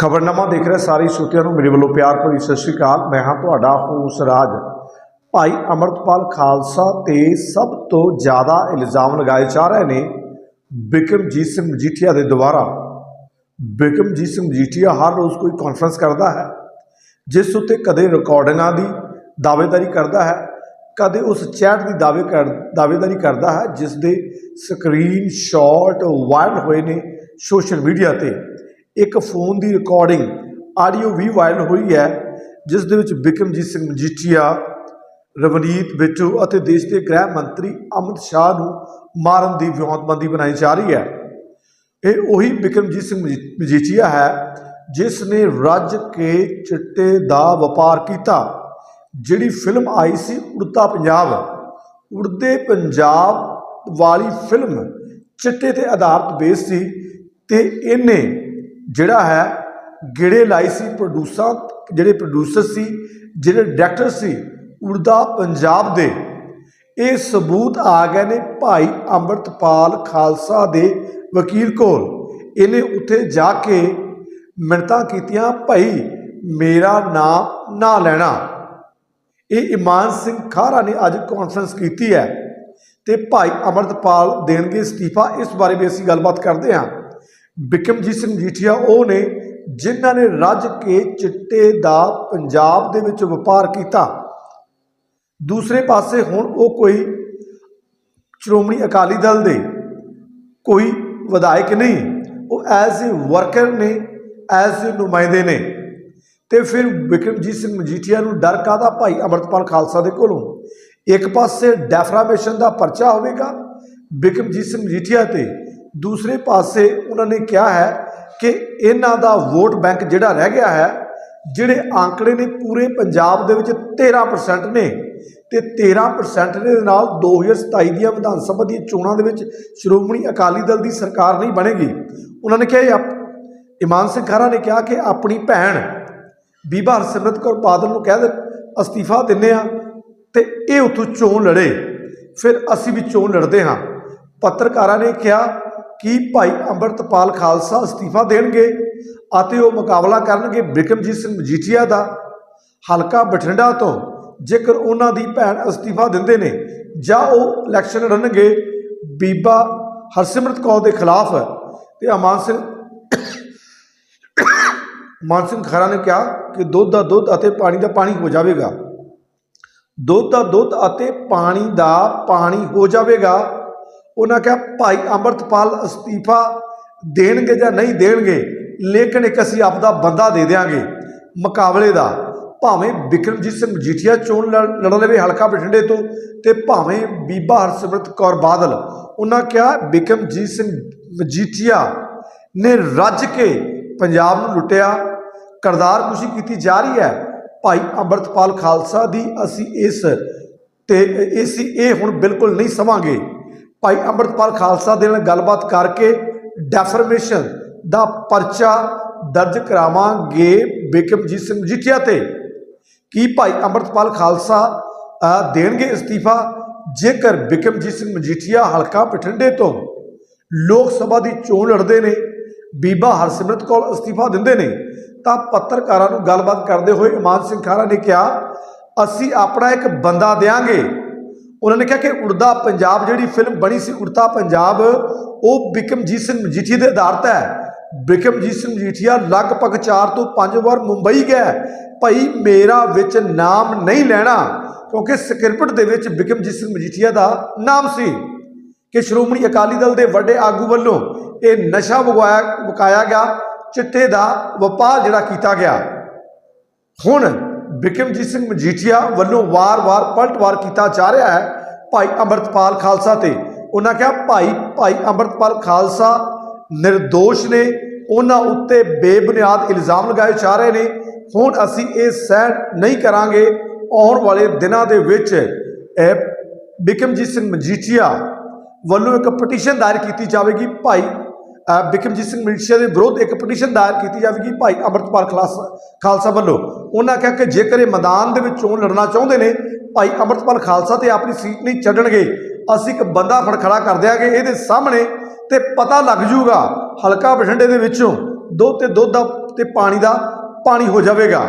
ਖਬਰਨਾਮਾ ਦੇਖ ਰਹੇ ਸਾਰੇ ਸਰੋਤਿਆਂ ਨੂੰ ਮੇਰੇ ਵੱਲੋਂ ਪਿਆਰ ਭਰੀ ਸਤਿ ਸ਼੍ਰੀ ਅਕਾਲ। ਮੈਂ ਹਾਂ ਤੁਹਾਡਾ ਹੋਸ ਰਾਜ ਭਾਈ ਅਮਰਤਪਾਲ ਖਾਲਸਾ ਤੇ ਸਭ ਤੋਂ ਜ਼ਿਆਦਾ ਇਲਜ਼ਾਮ ਲਗਾਏ ਜਾ ਰਹੇ ਨੇ ਬਿਕਰਮਜੀਤ ਸਿੰਘ ਮਜੀਠੀਆ ਦੇ ਦੁਆਰਾ। ਬਿਕਰਮਜੀਤ ਸਿੰਘ ਮਜੀਠੀਆ ਹਰ ਰੋਜ਼ ਕੋਈ ਕਾਨਫਰੰਸ ਕਰਦਾ ਹੈ, ਜਿਸ ਉੱਤੇ ਕਦੇ ਰਿਕਾਰਡਿੰਗਾਂ ਦੀ ਦਾਅਵੇਦਾਰੀ ਕਰਦਾ ਹੈ, ਕਦੇ ਉਸ ਚੈਟ ਦੀ ਦਾਅਵੇ ਕਰ, ਦਾਅਵੇਦਾਰੀ ਕਰਦਾ ਹੈ, ਜਿਸ ਦੇ ਸਕਰੀਨ ਸ਼ਾਟ ਵਾਇਰਲ ਹੋਏ ਨੇ ਸੋਸ਼ਲ ਮੀਡੀਆ ਤੇ। ਇੱਕ ਫੋਨ ਦੀ ਰਿਕਾਰਡਿੰਗ ਆਡੀਓ ਵੀ ਵਾਇਰਲ ਹੋਈ ਹੈ, ਜਿਸ ਦੇ ਵਿੱਚ ਬਿਕਰਮਜੀਤ ਸਿੰਘ ਮਜੀਠੀਆ, ਰਵਨੀਤ ਬਿੱਟੂ ਅਤੇ ਦੇਸ਼ ਦੇ ਗ੍ਰਹਿ ਮੰਤਰੀ ਅਮਿਤ ਸ਼ਾਹ ਨੂੰ ਮਾਰਨ ਦੀ ਵਿਉਂਤਬੰਦੀ ਬਣਾਈ ਜਾ ਰਹੀ ਹੈ। ਇਹ ਉਹੀ ਬਿਕਰਮਜੀਤ ਸਿੰਘ ਮਜੀ- ਮਜੀਠੀਆ ਹੈ, ਜਿਸ ਨੇ ਰੱਜ ਕੇ ਚਿੱਟੇ ਦਾ ਵਪਾਰ ਕੀਤਾ, ਜਿਹੜੀ ਫਿਲਮ ਆਈ ਸੀ ਉੜਤਾ ਪੰਜਾਬ। ਉੜਦੇ ਪੰਜਾਬ ਵਾਲੀ ਫਿਲਮ ਚਿੱਟੇ ਤੇ ਆਧਾਰਿਤ ਬੇਸ ਸੀ ਤੇ ਇਹਨੇ ਜਿਹੜਾ ਹੈ, ਗੇੜੇ ਲਾਈ ਸੀ ਪ੍ਰੋਡਿਊਸਰ ਜਿਹੜੇ ਪ੍ਰੋਡਿਊਸਰ ਸੀ, ਜਿਹੜੇ ਡਾਇਰੈਕਟਰ ਸੀ, ਉੜਦਾ ਪੰਜਾਬ ਦੇ। ਇਹ ਸਬੂਤ ਆ ਗਏ ਨੇ ਭਾਈ ਅੰਮ੍ਰਿਤਪਾਲ ਖਾਲਸਾ ਦੇ ਵਕੀਲ ਕੋਲ। ਇਹਨੇ ਉੱਥੇ ਜਾ ਕੇ ਮਿੰਨਤਾਂ ਕੀਤੀਆਂ, ਭਾਈ, ਮੇਰਾ ਨਾਮ ਨਾ ਲੈਣਾ। ਇਹ ਇਮਾਨ ਸਿੰਘ ਖਾਰਾ ਨੇ ਅੱਜ ਕਾਨਫਰੰਸ ਕੀਤੀ ਹੈ। ਤੇ ਭਾਈ ਅਮਰਤਪਾਲ ਦੇਣਗੇ ਅਸਤੀਫਾ। ਇਸ ਬਾਰੇ ਵੀ ਅਸੀਂ ਗੱਲਬਾਤ ਕਰਦੇ ਹਾਂ। ਬਿਕਮਜੀਤ ਸਿੰਘ ਜੀਠੀਆ, ਉਹ ਨੇ ਜਿਨ੍ਹਾਂ ਨੇ ਰੱਜ ਕੇ ਚਿੱਟੇ ਦਾ ਪੰਜਾਬ ਦੇ ਵਿੱਚ ਵਪਾਰ ਕੀਤਾ। ਦੂਸਰੇ ਪਾਸੇ ਹੁਣ ਉਹ ਕੋਈ ਸ਼੍ਰੋਮਣੀ ਅਕਾਲੀ ਦਲ ਦੇ ਕੋਈ ਵਿਧਾਇਕ ਨਹੀਂ, ਉਹ ਐਜ਼ ਏ ਵਰਕਰ ਨੇ, ਐਜ਼ ਏ ਨੁਮਾਇੰਦੇ ਨੇ। ਤੇ ਫਿਰ ਵਿਕਰਮਜੀਤ ਸਿੰਘ ਮਜੀਠੀਆ ਨੂੰ ਡਰ ਕਾਹਦਾ ਭਾਈ ਅਮਰਤਪਾਲ ਖਾਲਸਾ ਦੇ ਕੋਲੋਂ? ਇੱਕ ਪਾਸੇ ਡੈਫਰਾਮੇਸ਼ਨ ਦਾ ਪਰਚਾ ਹੋਵੇਗਾ ਵਿਕਰਮਜੀਤ ਸਿੰਘ ਮਜੀਠੀਆ ਤੇ ਦੂਸਰੇ ਪਾਸੇ ਉਹਨਾਂ ਨੇ ਕਿਹਾ ਹੈ ਕਿ ਇਹਨਾਂ ਦਾ ਵੋਟ ਬੈਂਕ ਜਿਹੜਾ ਰਹਿ ਗਿਆ ਹੈ, ਜਿਹੜੇ ਆંકੜੇ ਨੇ ਪੂਰੇ ਪੰਜਾਬ ਦੇ ਵਿੱਚ 13% ਨੇ ਤੇ 13% ਦੇ ਨਾਲ 2027 ਦੀਆਂ ਵਿਧਾਨ ਸਭਾ ਦੀਆਂ ਚੋਣਾਂ ਦੇ ਵਿੱਚ ਸ਼੍ਰੋਮਣੀ ਅਕਾਲੀ ਦਲ ਦੀ ਸਰਕਾਰ ਨਹੀਂ ਬਣੇਗੀ। ਉਹਨਾਂ ਨੇ ਕਿਹਾ ਇਮਾਨ ਸਿੰਘ ਖਹਿਰਾ ਨੇ ਕਿਹਾ ਕਿ ਆਪਣੀ ਭੈਣ ਬੀਬਾ ਹਰਸਿਮਰਤ ਕੌਰ ਬਾਦਲ ਨੂੰ ਕਹਿ ਦੇ, ਅਸਤੀਫਾ ਦਿੰਨੇ ਆ ਤੇ ਇਹ ਉਥੋਂ ਚੋਣ ਲੜੇ। ਫਿਰ ਅਸੀਂ ਵੀ ਚੋਣ ਲੜਦੇ ਹਾਂ। ਪੱਤਰਕਾਰਾਂ ਨੇ ਕਿਹਾ ਕਿ ਭਾਈ ਅੰਮ੍ਰਿਤਪਾਲ ਖਾਲਸਾ ਅਸਤੀਫਾ ਦੇਣਗੇ ਅਤੇ ਉਹ ਮੁਕਾਬਲਾ ਕਰਨਗੇ ਬਿਕਰਮਜੀਤ ਸਿੰਘ ਮਜੀਠੀਆ ਦਾ? ਹਲਕਾ ਬਠਿੰਡਾ ਤੋਂ ਜੇਕਰ ਉਹਨਾਂ ਦੀ ਭੈਣ ਅਸਤੀਫਾ ਦਿੰਦੇ ਨੇ, ਜਾਂ ਉਹ ਇਲੈਕਸ਼ਨ ਲੜਨਗੇ, ਬੀਬਾ ਹਰਸਿਮਰਤ ਕੌਰ ਦੇ ਖਿਲਾਫ। ਤੇ ਅਮਾਨ ਸਿੰਘ, ਮਾਨ ਸਿੰਘ ਖਰਾ ਨੇ ਕਿਹਾ ਕਿ ਦੁੱਧ ਦਾ ਦੁੱਧ ਅਤੇ ਪਾਣੀ ਦਾ ਪਾਣੀ ਹੋ ਜਾਵੇਗਾ। ਦੁੱਧ ਦਾ ਦੁੱਧ ਅਤੇ ਪਾਣੀ ਦਾ ਪਾਣੀ ਹੋ ਜਾਵੇਗਾ। ਉਹਨਾਂ ਕਿਹਾ, ਭਾਈ ਅੰਮ੍ਰਿਤਪਾਲ ਅਸਤੀਫਾ ਦੇਣਗੇ ਜਾਂ ਨਹੀਂ ਦੇਣਗੇ, ਲੇਕਿਨ ਇੱਕ ਅਸੀਂ ਆਪਦਾ ਬੰਦਾ ਦੇ ਦੇਾਂਗੇ ਮੁਕਾਬਲੇ ਦਾ। ਭਾਵੇਂ ਬਿਕਰਮਜੀਤ ਸਿੰਘ ਮਜੀਠੀਆ ਚੋਣ ਲੜ ਲੜ ਲਵੇ ਹਲਕਾ ਬਠਿੰਡੇ ਤੋਂ ਤੇ ਭਾਵੇਂ ਬੀਬਾ ਹਰਸਿਮਰਤ ਕੌਰ ਬਾਦਲ। ਉਹਨਾਂ ਕਿਹਾ ਬਿਕਰਮਜੀਤ ਸਿੰਘ ਮਜੀਠੀਆ ਨੇ ਰੱਜ ਕੇ ਪੰਜਾਬ ਨੂੰ ਲੁੱਟਿਆ। ਕਰਦਾਰ ਕੁਸ਼ੀ ਕੀਤੀ ਜਾ ਰਹੀ ਹੈ। ਭਾਈ ਅੰਮ੍ਰਿਤਪਾਲ ਖਾਲਸਾ ਦੀ ਅਸੀਂ ਇਸ ਤੇ, ਇਸ ਇਹ ਹੁਣ ਬਿਲਕੁਲ ਨਹੀਂ ਸਮਾਂਗੇ। ਭਾਈ ਅੰਮ੍ਰਿਤਪਾਲ ਖਾਲਸਾ ਦੇ ਨਾਲ ਗੱਲਬਾਤ ਕਰਕੇ ਡੈਫਰਮੇਸ਼ਨ ਦਾ ਪਰਚਾ ਦਰਜ ਕਰਾਵਾਂਗੇ ਬਿਕਮਜੀਤ ਸਿੰਘ ਮਜੀਠੀਆ ਤੇ। ਕੀ ਭਾਈ ਅੰਮ੍ਰਿਤਪਾਲ ਖਾਲਸਾ ਦੇਣਗੇ ਅਸਤੀਫਾ? ਜੇਕਰ ਬਿਕਮਜੀਤ ਸਿੰਘ ਮਜੀਠੀਆ ਹਲਕਾ ਬਠਿੰਡੇ ਤੋਂ ਲੋਕ ਸਭਾ ਦੀ ਚੋਣ ਲੜਦੇ ਨੇ, ਬੀਬਾ ਹਰਸਿਮਰਤ ਕੌਰ ਅਸਤੀਫਾ ਦਿੰਦੇ ਨੇ, ਤਾਂ ਪੱਤਰਕਾਰਾਂ ਨੂੰ ਗੱਲਬਾਤ ਕਰਦੇ ਹੋਏ ਇਮਾਨ ਸਿੰਘ ਖਾਰਾ ਨੇ ਕਿਹਾ, ਅਸੀਂ ਆਪਣਾ ਇੱਕ ਬੰਦਾ ਦੇਾਂਗੇ ਉਹਨਾਂ ਨੇ ਕਿਹਾ ਕਿ ਉੜਦਾ ਪੰਜਾਬ ਜਿਹੜੀ ਫਿਲਮ ਬਣੀ ਸੀ, ਉੜਤਾ ਪੰਜਾਬ, ਉਹ ਬਿਕਮਜੀਤ ਸਿੰਘ ਮਜੀਠੀਆ ਦੇ ਆਧਾਰਿਤ ਹੈ। ਬਿਕਮਜੀਤ ਸਿੰਘ ਮਜੀਠੀਆ ਲਗਭਗ 4 ਤੋਂ 5 ਵਾਰ ਮੁੰਬਈ ਗਿਆ ਭਾਈ ਮੇਰਾ ਵਿੱਚ ਨਾਮ ਨਹੀਂ ਲੈਣਾ, ਕਿਉਂਕਿ ਸਕ੍ਰਿਪਟ ਦੇ ਵਿੱਚ ਬਿਕਮਜੀਤ ਸਿੰਘ ਮਜੀਠੀਆ ਦਾ ਨਾਮ ਸੀ। ਕਿ ਸ਼੍ਰੋਮਣੀ ਅਕਾਲੀ ਦਲ ਦੇ ਵੱਡੇ ਆਗੂ ਵੱਲੋਂ ਇਹ ਨਸ਼ਾ ਵਗਾਇਆ, ਵਕਾਇਆ ਗਿਆ, ਚਿੱਟੇ ਦਾ ਵਪਾਰ ਜਿਹੜਾ ਕੀਤਾ ਗਿਆ। ਹੁਣ ਬਿਕਮਜੀਤ ਸਿੰਘ ਮਜੀਠੀਆ ਵੱਲੋਂ ਵਾਰ-ਵਾਰ, ਪਲਟਵਾਰ ਕੀਤਾ ਜਾ ਰਿਹਾ ਹੈ ਭਾਈ ਅੰਮ੍ਰਿਤਪਾਲ ਖਾਲਸਾ ਤੇ। ਉਹਨਾਂ ਕਿਹਾ, ਭਾਈ ਭਾਈ ਅੰਮ੍ਰਿਤਪਾਲ ਖਾਲਸਾ નિર્ਦੋਸ਼ ਨੇ। ਉਹਨਾਂ ਉੱਤੇ ਬੇਬੁਨਿਆਦ ਇਲਜ਼ਾਮ ਲਗਾਏ ਜਾ ਰਹੇ ਨੇ। ਹੁਣ ਅਸੀਂ ਇਹ ਸਹਿ ਨਹੀਂ ਕਰਾਂਗੇ। ਆਉਣ ਵਾਲੇ ਦਿਨਾਂ ਦੇ ਵਿੱਚ ਇਹ ਬਿਕਮਜੀਤ ਸਿੰਘ ਮਜੀਠੀਆ ਵੱਲੋਂ ਇੱਕ ਪਟੀਸ਼ਨ ਦਾਇਰ ਕੀਤੀ ਜਾਵੇਗੀ। ਭਾਈ ਅ, ਬਿਕਰਮਜੀਤ ਸਿੰਘ ਮਜੀਠੀਆ ਦੇ ਵਿਰੁੱਧ ਇੱਕ ਪਟੀਸ਼ਨ ਦਾਇਰ ਕੀਤੀ ਜਾਵੇਗੀ ਭਾਈ ਅਮਰਤਪਾਲ ਖਾਲਸਾ ਖਾਲਸਾ ਵੱਲੋਂ। ਉਹਨਾਂ ਕਿਹਾ ਕਿ ਜੇਕਰ ਇਹ ਮੈਦਾਨ ਦੇ ਵਿੱਚ ਚੋਣ ਲੜਨਾ ਚਾਹੁੰਦੇ ਨੇ ਭਾਈ ਅਮਰਤਪਾਲ ਖਾਲਸਾ ਤੇ ਆਪਣੀ ਸੀਟ ਨਹੀਂ ਛੱਡਣਗੇ ਅਸੀਂ ਇੱਕ ਬੰਦਾ ਫੜ ਖੜਾ ਕਰ ਦਿਆਂਗੇ ਇਹਦੇ ਸਾਹਮਣੇ ਤੇ ਪਤਾ ਲੱਗ ਜੂਗਾ ਹਲਕਾ ਬਠਿੰਡੇ ਦੇ ਵਿੱਚੋਂ ਦੁੱਧ ਤੇ ਦੁੱਧ ਦਾ ਤੇ ਪਾਣੀ ਦਾ ਪਾਣੀ ਹੋ ਜਾਵੇਗਾ।